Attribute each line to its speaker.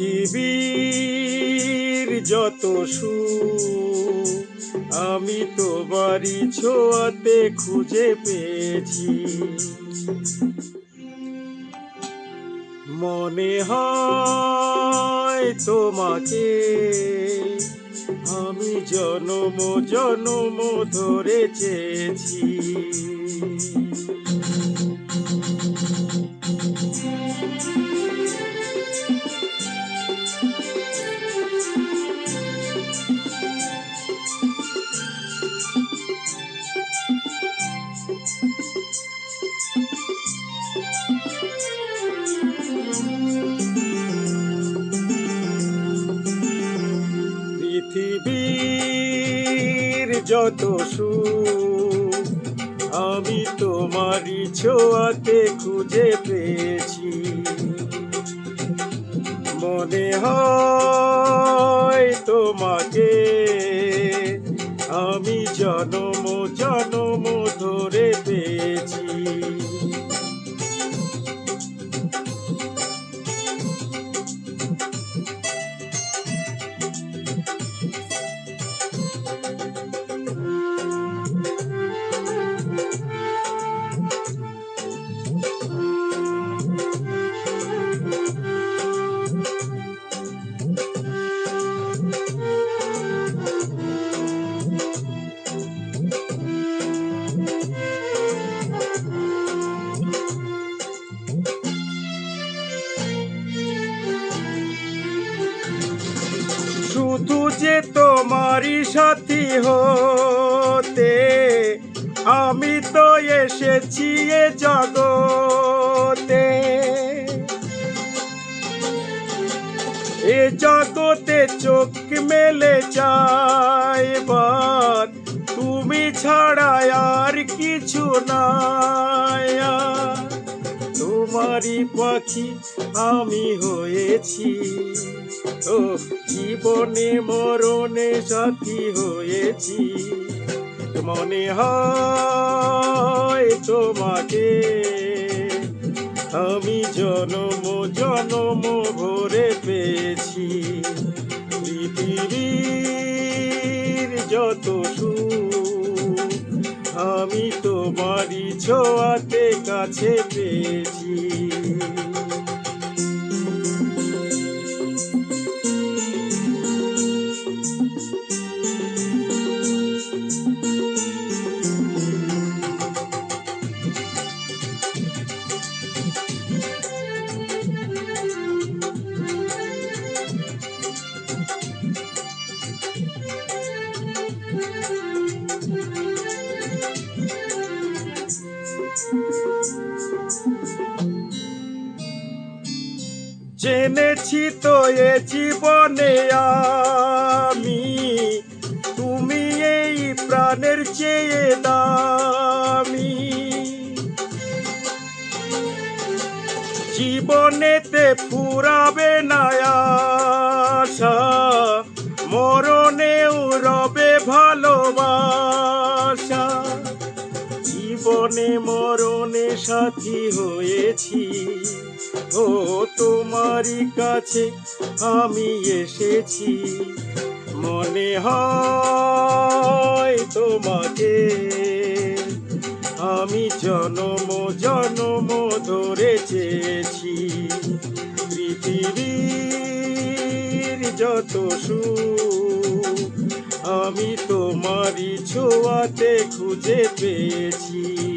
Speaker 1: পৃথিবীর যত সুখ, আমি তোমারই ছোঁয়াতে খুঁজে পেয়েছি। মনে হয় তোমাকে, আমি জনম জনম ধরে চেয়েছি। পৃথিবীর যত সুখ আমি তোমারই ছোঁয়াতে খুঁজে পেয়েছি। মনে হয় তোমাকে আমি জনম জনম শুধু যে তোমারই সাথী হতে, আমি তো এসেছি এ জগতে এ জগতে চোখ মেলে চাইবার তুমি ছাড়া আর কিছু নাই। তোমারই পাখি আমি হয়েছি। ও, জীবনে মরণে সাথী হয়েছি। মনে হয় তোমাকে। আমি জনম জনম ভরে পেয়েছি। পৃথিবীর যত সুখ আমি তোমারই ছোঁয়াতে কাছে পেয়েছি। জেনেছি তো এ জীবনে আমি। তুমি এই প্রাণের চেয়ে দামি। জীবনেতে ফুরাবে না আশা, মরণেও রবে ভালোবাসা। জীবনে মরণে সাথী হয়েছি। ও তোমারই কাছে আমি এসেছি। মনে হয় তোমাকে। আমি জনম জনম ধরে চেয়েছি। পৃথিবীর যত সুখ, আমি তোমারই ছোঁয়াতে খুঁজে পেয়েছি।